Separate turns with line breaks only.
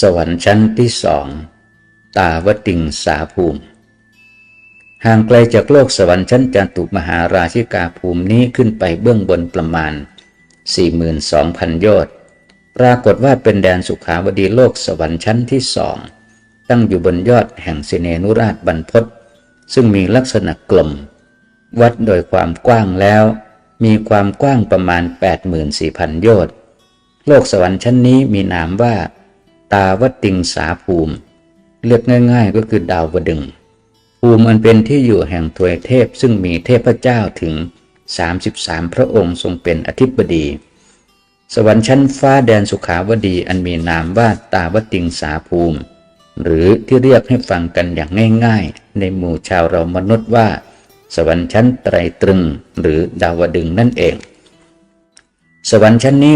สวรรค์ชั้นที่สอง ตาวติงสาภูมิ ห่างไกลจากโลกสวรรค์ชั้นจันตุมหาราชิกาภูมินี้ขึ้นไปเบื้องบนประมาณ 42,000 โยชน์ ปรากฏว่าเป็นแดนสุขาวดีโลกสวรรค์ชั้นที่สอง ตั้งอยู่บนยอดแห่งสิเนนุราชบรรพตซึ่งมีลักษณะกลม วัดโดยความกว้างแล้ว มีความกว้างประมาณ 84,000 โยชน์ โลกสวรรค์ชั้นนี้มีนามว่า ตาวติงสาภูมิ เรียกง่าย ๆ ก็คือดาวดึงภูมิอันเป็นที่อยู่แห่งทวยเทพซึ่งมีเทพเจ้าถึง 33 พระองค์ทรงเป็นอธิบดี สวรรค์ชั้นฟ้าแดนสุขาวดีอันมีนามว่าตาวติงสาภูมิ หรือที่เรียกให้ฟังกันอย่างง่าย ๆ ในหมู่ชาวเรามนุษย์ว่า สวรรค์ชั้นไตรตรึง หรือดาวดึงนั่นเอง สวรรค์ชั้นนี้